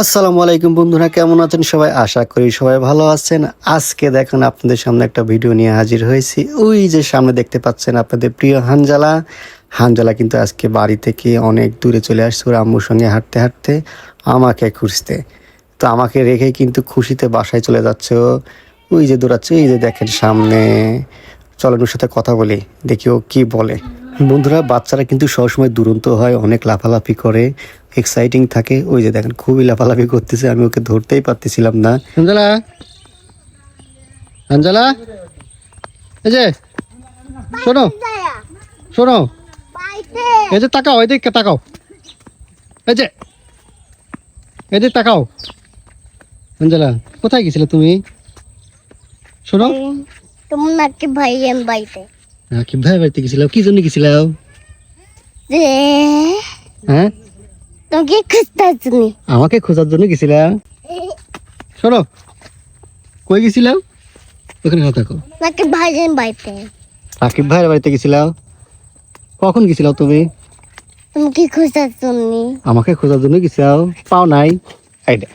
আসসালামু আলাইকুম বন্ধুরা, কেমন আছেন সবাই? আশা করি সবাই ভালো আছেন। আজকে দেখুন আপনাদের সামনে একটা ভিডিও নিয়ে হাজির হয়েছি। ওই যে সামনে দেখতে পাচ্ছেন আপনাদের প্রিয় হানজালা। হানজালা কিন্তু আজকে বাড়ি থেকে অনেক দূরে চলে আসছে, ওর আম্মুর সঙ্গে হাঁটতে হাঁটতে আমাকে খুঁজতে। তো আমাকে রেখে কিন্তু খুশিতে বাসায় চলে যাচ্ছে ওই যে দৌড়াচ্ছে, এই যে দেখেন সামনে। চলেন ওর সাথে কথা বলি, দেখি ও কি বলে। বন্ধুরা, বাচ্চারা কিন্তু সবসময় দুরন্ত হয়, অনেক লাফালাফি করে। এক্সাইটিং থাকে। ওই যে দেখেন খুবই লাফালাফি করতেছে আমি ওকে ধরতেই পারতেছিলাম না। আঞ্জলা আঞ্জলা এই যে শোনো শোনো। এই যে তাকাও এদিকে তাকাও। এই যে এদিকে তাকাও। আঞ্জলা কোথায় গেছিলে তুমি? শোনো। তোমার নাকি ভাই এম বাড়িতে। হ্যাঁ, কি ভাই বাড়িতে গেছিলাম কি জন্য গেছিলাম হ্যাঁ? তোমাকে খুঁজতে জন্য। আমাকে খোঁজার জন্য গেছিলাম শোনো কই গেছিলাম? ওখানে কথা থাকো নাকি ভাই বাইতে বাড়িতে। রাকিব ভাইয়ের বাড়িতে গেছিলাম। কখন গেছিলাম তুমি? তুমি কি খোঁজার জন্য। আমাকে খোঁজার জন্য গেছিলাম। পাও নাই। দেখ।